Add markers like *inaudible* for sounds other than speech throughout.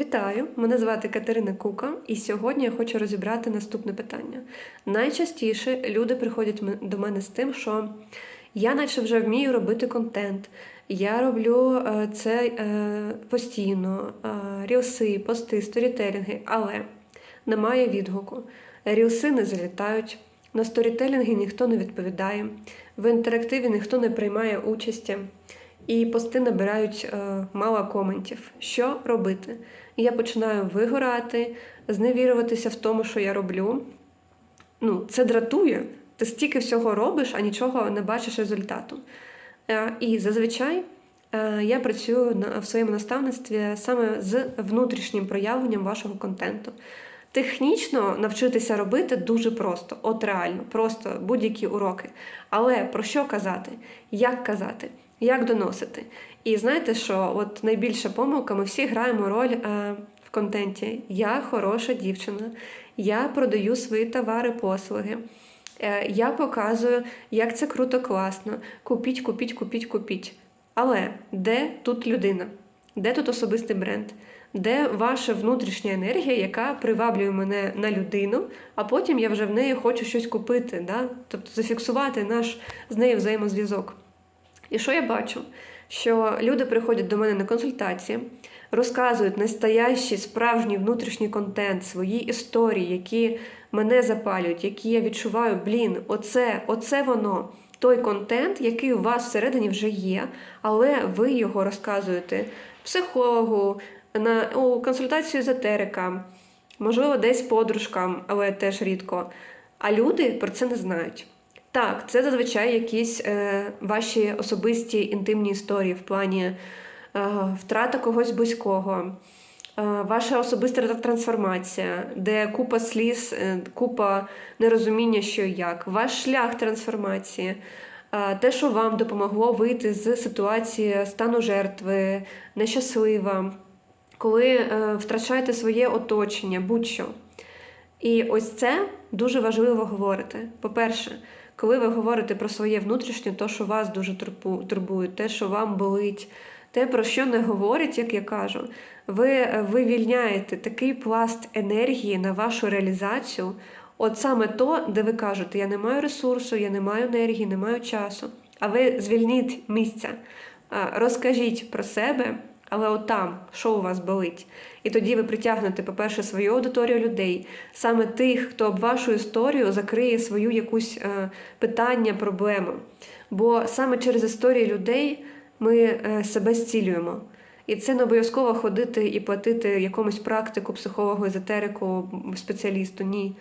Вітаю! Мене звати Катерина Кука, і сьогодні я хочу розібрати наступне питання. Найчастіше люди приходять до мене з тим, що я наче вже вмію робити контент, я роблю е, це е, постійно, е, рілси, пости, сторітелінги, але немає відгуку. Рілси не залітають, на сторітелінги ніхто не відповідає, в інтерактиві ніхто не приймає участі. І пости набирають е, мало коментів. Що робити? І я починаю вигорати, зневірюватися в тому, що я роблю. Ну, це дратує. Ти стільки всього робиш, а нічого не бачиш результату. Е, і зазвичай е, я працюю на, в своєму наставництві саме з внутрішнім проявленням вашого контенту. Технічно навчитися робити дуже просто, от реально, просто будь-які уроки. Але про що казати? Як казати? Як доносити? І знаєте, що от найбільша помилка, ми всі граємо роль е, в контенті. Я хороша дівчина, я продаю свої товари, послуги. Е, я показую, як це круто, класно. Купіть, купіть, купіть, купіть. Але де тут людина? Де тут особистий бренд? Де ваша внутрішня енергія, яка приваблює мене на людину, а потім я вже в неї хочу щось купити, да? тобто зафіксувати наш з нею взаємозв'язок. І що я бачу? Що люди приходять до мене на консультації, розказують настоящий, справжній внутрішній контент, свої історії, які мене запалюють, які я відчуваю, блін, оце, оце воно. Той контент, який у вас всередині вже є, але ви його розказуєте психологу, на у консультацію езотерика, можливо, десь подружкам, але теж рідко. А люди про це не знають. Так, це зазвичай якісь е, ваші особисті інтимні історії в плані е, втрата когось близького, е, ваша особиста трансформація, де купа сліз, е, купа нерозуміння, що і як, ваш шлях трансформації, е, те, що вам допомогло вийти з ситуації стану жертви, нещаслива, коли е, втрачаєте своє оточення, будь-що. І ось це дуже важливо говорити. По-перше, коли ви говорите про своє внутрішнє, то, що вас дуже турбує, те, що вам болить, те, про що не говорять, як я кажу, ви е, вивільняєте такий пласт енергії на вашу реалізацію. От саме то, де ви кажете, я не маю ресурсу, я не маю енергії, не маю часу. А ви звільніть місця, розкажіть про себе, але от там, що у вас болить. І тоді ви притягнете, по-перше, свою аудиторію людей, саме тих, хто об вашу історію закриє свою якусь е, питання, проблему. Бо саме через історії людей ми е, себе зцілюємо. І це не обов'язково ходити і платити якомусь практику, психологу, езотерику, спеціалісту. Ні.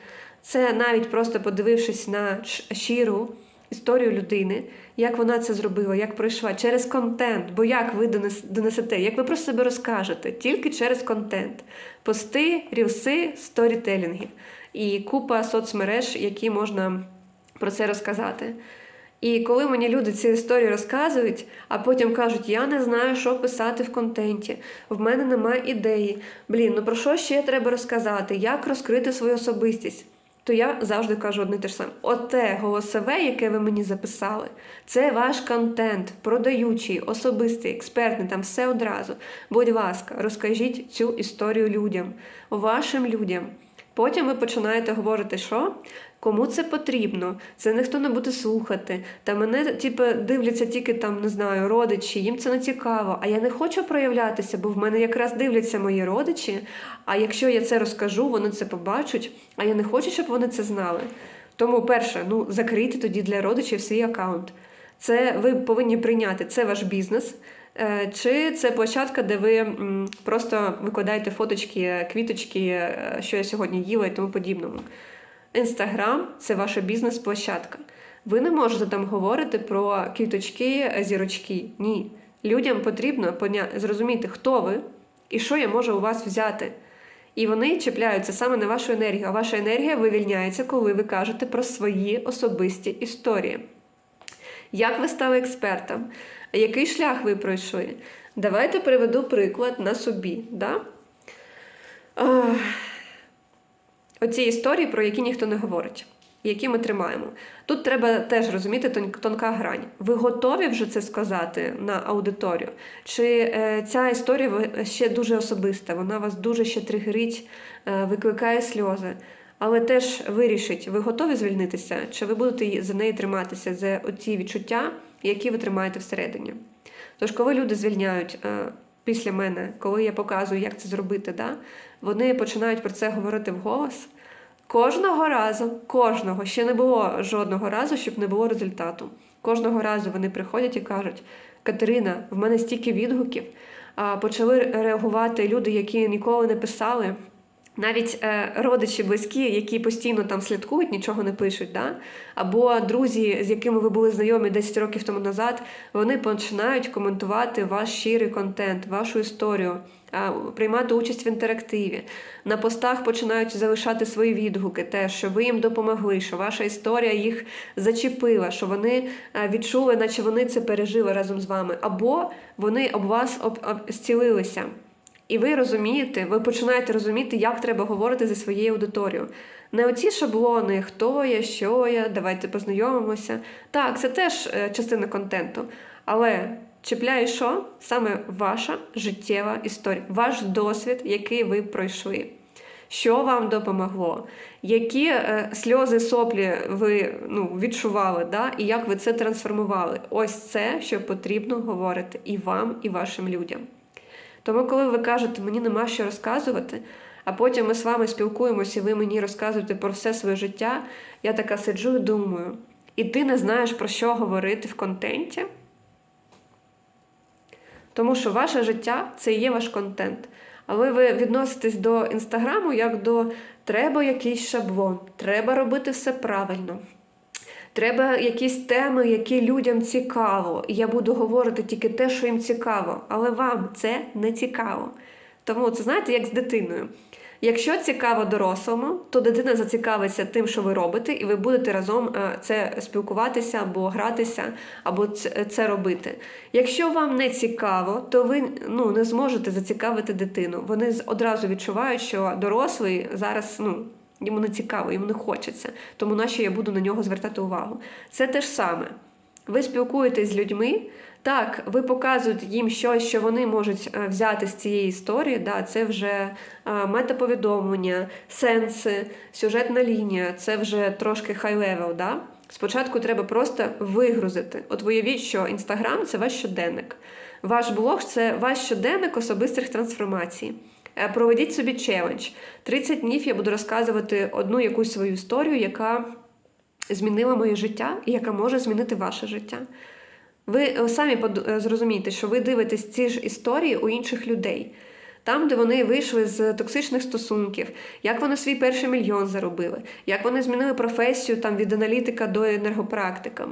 Це навіть просто подивившись на щиру історію людини, як вона це зробила, як пройшла через контент. Бо як ви донесете, як ви про себе розкажете, тільки через контент. Пости, рілси, сторітелінги і купа соцмереж, які можна про це розказати. І коли мені люди ці історії розказують, а потім кажуть, я не знаю, що писати в контенті, в мене немає ідеї. Блін, ну про що ще треба розказати? Як розкрити свою особистість? То я завжди кажу одне те ж саме: оте голосове, яке ви мені записали, це ваш контент, продаючий, особистий, експертний, там все одразу. Будь ласка, розкажіть цю історію людям, вашим людям. Потім ви починаєте говорити, що кому це потрібно, це ніхто не буде слухати. Та мене типу, дивляться тільки там, не знаю, родичі, їм це не цікаво. А я не хочу проявлятися, бо в мене якраз дивляться мої родичі. А якщо я це розкажу, вони це побачать, а я не хочу, щоб вони це знали. Тому, перше, ну закрийте тоді для родичів свій аккаунт. Це ви повинні прийняти це ваш бізнес. Е, Чи це площадка, де ви просто викладаєте фоточки, квіточки, е, що я сьогодні їла і тому подібному. Інстаграм це ваша бізнес-площадка. Ви не можете там говорити про квіточки, зірочки. Ні. Людям потрібно зрозуміти, хто ви і що я можу у вас взяти. І вони чіпляються саме на вашу енергію. А ваша енергія вивільняється, коли ви кажете про свої особисті історії. Як ви стали експертом? Який шлях ви пройшли? Давайте приведу приклад на собі. Да? Оці історії, про які ніхто не говорить. які ми тримаємо. Тут треба теж розуміти тонка грань. Ви готові вже це сказати на аудиторію? Чи е, ця історія ще дуже особиста? Вона вас дуже ще тригерить, е, викликає сльози. Але теж вирішіть, ви готові звільнитися, чи ви будете за неї триматися за оці відчуття, які ви тримаєте всередині. Тож, коли люди звільняють е, після мене, коли я показую, як це зробити, да, вони починають про це говорити вголос. Кожного разу, кожного, ще не було жодного разу, щоб не було результату. Кожного разу вони приходять і кажуть: Катерина, в мене стільки відгуків. Почали реагувати люди, які ніколи не писали. Навіть е, родичі близькі, які постійно там слідкують, нічого не пишуть, да? або друзі, з якими ви були знайомі 10 років тому назад, вони починають коментувати ваш щирий контент, вашу історію, а, приймати участь в інтерактиві. На постах починають залишати свої відгуки, те, що ви їм допомогли, що ваша історія їх зачепила, що вони е, відчули, наче вони це пережили разом з вами, або вони об вас об, об, зцілилися. І ви розумієте, ви починаєте розуміти, як треба говорити зі своєю аудиторією. Не оці шаблони, хто я, що я, давайте познайомимося. Так, це теж е, частина контенту. Але чіпляє що? Саме ваша життєва історія, ваш досвід, який ви пройшли. Що вам допомогло? Які е, сльози соплі ви ну, відчували, да? і як ви це трансформували? Ось це, що потрібно говорити і вам, і вашим людям. Тому, коли ви кажете, мені нема що розказувати, а потім ми з вами спілкуємося, і ви мені розказуєте про все своє життя, я така сиджу і думаю, і ти не знаєш про що говорити в контенті? Тому що ваше життя це є ваш контент. Але ви відноситесь до інстаграму як до треба якийсь шаблон, треба робити все правильно. Треба якісь теми, які людям цікаво. Я буду говорити тільки те, що їм цікаво, але вам це не цікаво. Тому це знаєте, як з дитиною. Якщо цікаво дорослому, то дитина зацікавиться тим, що ви робите, і ви будете разом е, це спілкуватися або гратися, або це робити. Якщо вам не цікаво, то ви ну, не зможете зацікавити дитину. Вони одразу відчувають, що дорослий зараз ну, йому не цікаво, йому не хочеться. Тому нащо я буду на нього звертати увагу? Це те ж саме. Ви спілкуєтесь з людьми, так, ви показуєте їм щось, що вони можуть е, взяти з цієї історії. Да, це вже е, метаповідомлення, сенси, сюжетна лінія, це вже трошки хай-левел. Да? Спочатку треба просто вигрузити. От уявіть, що Інстаграм це ваш щоденник. Ваш блог це ваш щоденник особистих трансформацій. Е, Проведіть собі челендж. 30 днів я буду розказувати одну якусь свою історію, яка змінила моє життя і яка може змінити ваше життя. Ви е, самі е, зрозумієте, що ви дивитесь ці ж історії у інших людей. Там, де вони вийшли з токсичних стосунків, як вони свій перший мільйон заробили, як вони змінили професію там, від аналітика до енергопрактика,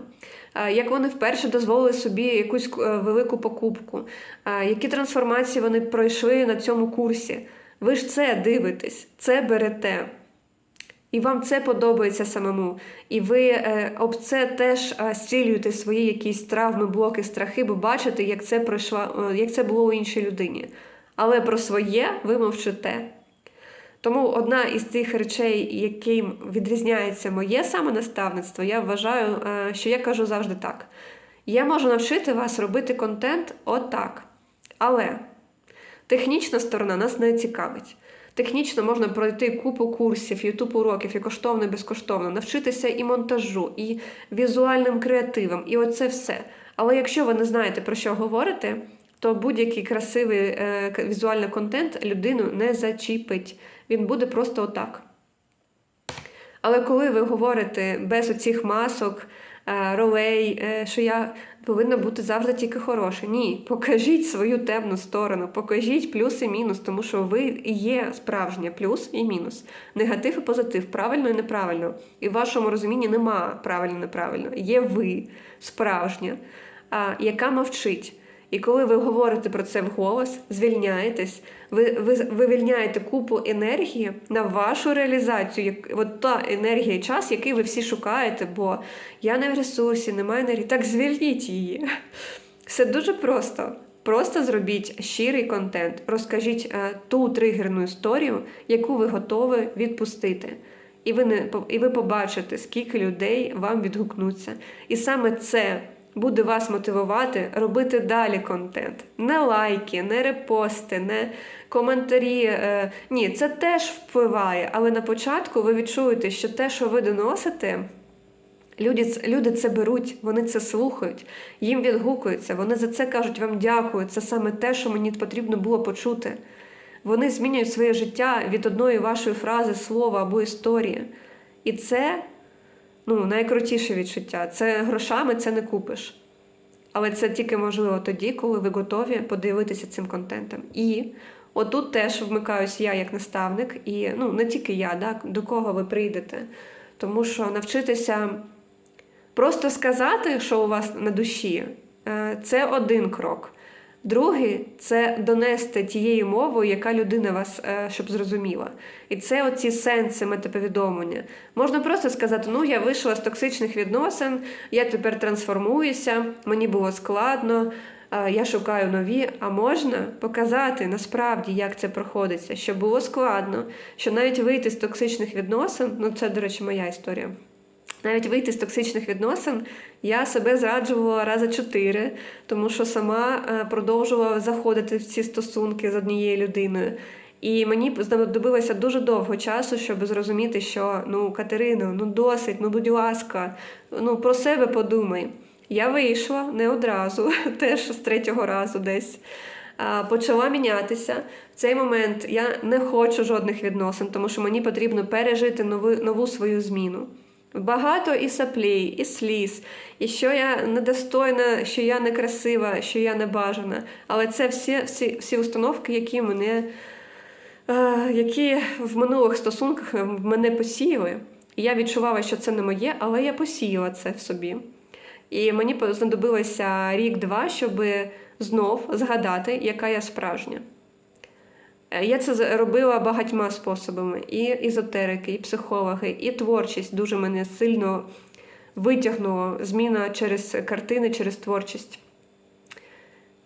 як вони вперше дозволили собі якусь е, велику покупку, е, які трансформації вони пройшли на цьому курсі. Ви ж це дивитесь, це берете. І вам це подобається самому. І ви е, об це теж е, зцілюєте свої якісь травми, блоки, страхи, бо бачите, як це пройшло, е, як це було у іншій людині. Але про своє ви мовчите. Тому одна із тих речей, яким відрізняється моє саме наставництво, я вважаю, е, що я кажу завжди так: я можу навчити вас робити контент отак. Але технічна сторона нас не цікавить. Технічно можна пройти купу курсів, ютуб уроків і коштовно, і безкоштовно, навчитися і монтажу, і візуальним креативам, і оце все. Але якщо ви не знаєте про що говорите, то будь-який красивий е, візуальний контент людину не зачіпить. Він буде просто отак. Але коли ви говорите без оцих масок, е, ролей, е, що я повинна бути завжди тільки хороша. Ні, покажіть свою темну сторону, покажіть плюс і мінус, тому що ви є справжнє плюс і мінус, негатив і позитив, правильно і неправильно. І в вашому розумінні нема правильно і неправильно. Є ви справжня, яка мовчить. І коли ви говорите про це вголос, звільняєтесь, ви, ви вивільняєте купу енергії на вашу реалізацію, як от та енергія і час, який ви всі шукаєте, бо я не в ресурсі, немає енергії. Так звільніть її. Все дуже просто. Просто зробіть щирий контент, розкажіть е, ту тригерну історію, яку ви готові відпустити. І ви не і ви побачите, скільки людей вам відгукнуться. І саме це буде вас мотивувати робити далі контент. Не лайки, не репости, не коментарі. Е, Ні, це теж впливає, але на початку ви відчуєте, що те, що ви доносите. Люди, люди це беруть, вони це слухають, їм відгукуються, вони за це кажуть вам дякую. Це саме те, що мені потрібно було почути. Вони змінюють своє життя від одної вашої фрази, слова або історії. І це ну, найкрутіше відчуття. Це грошами це не купиш. Але це тільки можливо тоді, коли ви готові подивитися цим контентом. І отут теж вмикаюсь я як наставник, і ну не тільки я, да, до кого ви прийдете. Тому що навчитися просто сказати, що у вас на душі, е, це один крок. Другий це донести тією мовою, яка людина вас е, щоб зрозуміла. І це оці сенси метаповідомлення. Можна просто сказати: ну я вийшла з токсичних відносин, я тепер трансформуюся, мені було складно, е, я шукаю нові. А можна показати насправді, як це проходиться, що було складно, що навіть вийти з токсичних відносин, ну це, до речі, моя історія. Навіть вийти з токсичних відносин я себе зраджувала рази чотири, тому що сама е, продовжувала заходити в ці стосунки з однією людиною. І мені знадобилося дуже довго часу, щоб зрозуміти, що ну Катерино, ну досить, ну будь ласка, ну про себе подумай. Я вийшла не одразу, *laughs* теж з третього разу десь. Почала мінятися. В цей момент я не хочу жодних відносин, тому що мені потрібно пережити нову, нову свою зміну. Багато і саплей, і сліз, і що я недостойна, що я некрасива, що я не бажана. Але це всі всі, всі установки, які мене, е, які в минулих стосунках в мене посіяли. І я відчувала, що це не моє, але я посіяла це в собі. І мені знадобилося рік-два, щоб знов згадати, яка я справжня. Е, Я це робила багатьма способами: і езотерики, і психологи, і творчість дуже мене сильно витягнула зміна через картини, через творчість.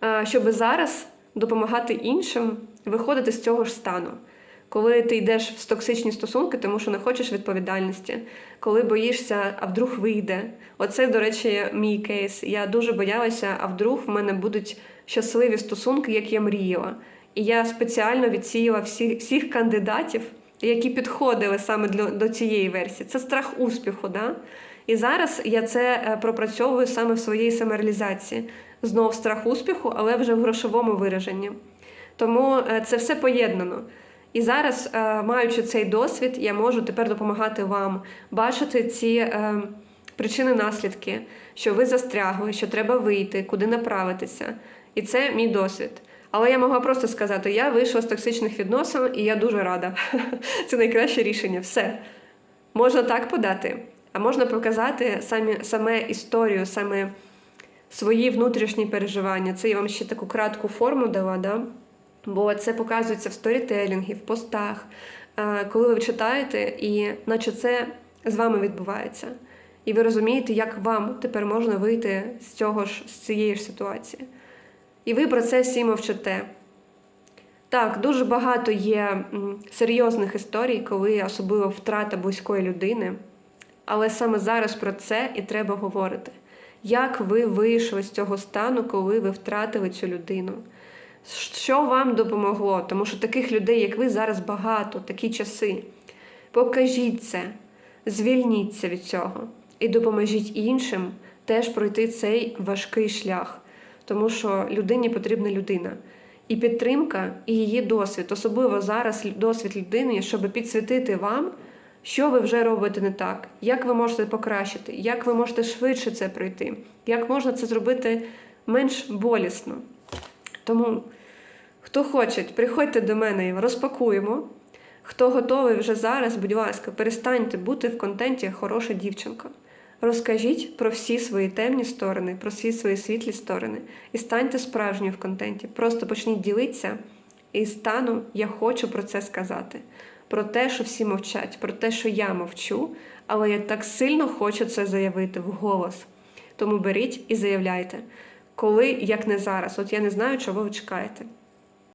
Е, Щоб зараз допомагати іншим виходити з цього ж стану. Коли ти йдеш в токсичні стосунки, тому що не хочеш відповідальності, коли боїшся, а вдруг вийде. Оце, до речі, мій кейс. Я дуже боялася, а вдруг в мене будуть щасливі стосунки, як я мріяла. І я спеціально відсіяла всіх, всіх кандидатів, які підходили саме для, до цієї версії. Це страх успіху. Да? І зараз я це е, пропрацьовую саме в своїй самореалізації. Знов страх успіху, але вже в грошовому вираженні. Тому е, це все поєднано. І зараз, е, маючи цей досвід, я можу тепер допомагати вам бачити ці причини наслідки, що ви застрягли, що треба вийти, куди направитися. І це мій досвід. Але я могла просто сказати: я вийшла з токсичних відносин, і я дуже рада. *laughs* Це найкраще рішення. Все. Можна так подати, а можна показати самі, саме історію, саме свої внутрішні переживання. Це я вам ще таку кратку форму дала. Да? Бо це показується в сторітелінгі, в постах, е, коли ви читаєте, і наче це з вами відбувається. І ви розумієте, як вам тепер можна вийти з цього ж з цієї ж ситуації. І ви про це всі мовчите. Так, дуже багато є серйозних історій, коли особливо втрата близької людини. Але саме зараз про це і треба говорити. Як ви вийшли з цього стану, коли ви втратили цю людину? Що вам допомогло? Тому що таких людей, як ви, зараз багато, такі часи. Покажіть це, звільніться від цього і допоможіть іншим теж пройти цей важкий шлях. Тому що людині потрібна людина. І підтримка, і її досвід, особливо зараз досвід людини, щоб підсвітити вам, що ви вже робите не так, як ви можете покращити, як ви можете швидше це пройти, як можна це зробити менш болісно. Тому, хто хоче, приходьте до мене і розпакуємо. Хто готовий вже зараз, будь ласка, перестаньте бути в контенті хороша дівчинка. Розкажіть про всі свої темні сторони, про всі свої світлі сторони і станьте справжньою в контенті. Просто почніть ділитися і стану, я хочу про це сказати. Про те, що всі мовчать, про те, що я мовчу, але я так сильно хочу це заявити вголос. Тому беріть і заявляйте, коли, як не зараз. От я не знаю, чого ви чекаєте.